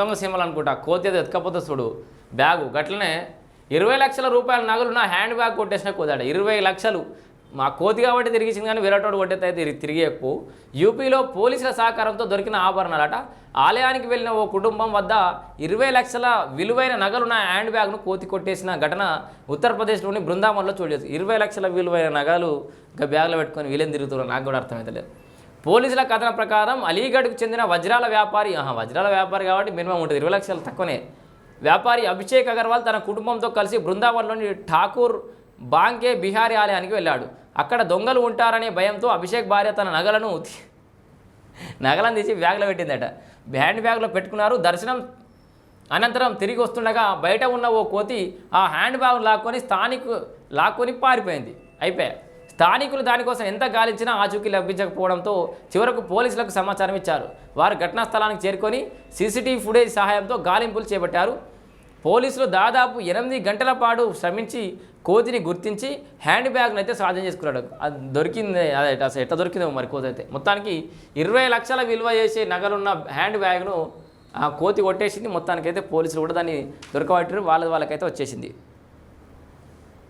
దొంగ సీమలు అనుకుంటా. కోతి అది ఎత్తుకపోతే చూడు. బ్యాగు. గట్లనే ఇరవై లక్షల రూపాయల నగలు నా హ్యాండ్ బ్యాగ్ కొట్టేసిన కోదాడ ఇరవై లక్షలు. మా కోతి కాబట్టి తిరిగిసింది కానీ విరాటోడు కొట్టేస్తే తిరిగి తిరిగి ఎక్కువ యూపీలో పోలీసుల సహకారంతో దొరికిన ఆభరణాలట. ఆలయానికి వెళ్ళిన ఓ కుటుంబం వద్ద ఇరవై లక్షల విలువైన నగలున్న హ్యాండ్ బ్యాగ్ను కోతి కొట్టేసిన ఘటన ఉత్తరప్రదేశ్లోని బృందావన్లో చూడలేదు ఇరవై లక్షల విలువైన నగలు ఇంకా బ్యాగ్లో పెట్టుకొని వీళ్ళేం తిరుగుతున్నారు? నాకు కూడా అర్థమవుతలేదు పోలీసుల కథన ప్రకారం అలీగఢ్కు చెందిన వజ్రాల వ్యాపారి ఆహా వజ్రాల వ్యాపారి కాబట్టి మినిమం ఉంటుంది ఇరవై లక్షలు తక్కువనే. వ్యాపారి అభిషేక్ అగర్వాల్ తన కుటుంబంతో కలిసి బృందావనంలోని ఠాకూర్ బాంకే బిహారీ ఆలయానికి వెళ్ళాడు. అక్కడ దొంగలు ఉంటారనే భయంతో అభిషేక్ భార్య తన నగలను నగలను తీసి బ్యాగ్లో పెట్టిందట. హ్యాండ్ బ్యాగ్లో పెట్టుకున్నారు. దర్శనం అనంతరం తిరిగి వస్తుండగా బయట ఉన్న ఓ కోతి ఆ హ్యాండ్ బ్యాగ్ లాక్కొని స్థానికు లాక్కొని పారిపోయింది. అయిపోయా. స్థానికులు దానికోసం ఎంత గాలించినా ఆచూకీ లభించకపోవడంతో చివరకు పోలీసులకు సమాచారం ఇచ్చారు. వారు ఘటనా స్థలానికి చేరుకొని సీసీటీవీ ఫుటేజ్ సహాయంతో గాలింపులు చేపట్టారు. పోలీసులు దాదాపు ఎనిమిది గంటల పాటు శ్రమించి కోతిని గుర్తించి హ్యాండ్ బ్యాగ్ను అయితే స్వాధీనం చేసుకున్నాడు. అది దొరికింది అదే అసలు ఎట్లా దొరికిందో మరి కోతి అయితే. మొత్తానికి ఇరవై లక్షల విలువ చేసే నగలున్న హ్యాండ్ బ్యాగ్ను ఆ కోతి కొట్టేసింది. మొత్తానికైతే పోలీసులు కూడా దాన్ని దొరకబట్టారు. వాళ్ళ వాళ్ళకైతే వచ్చేసింది.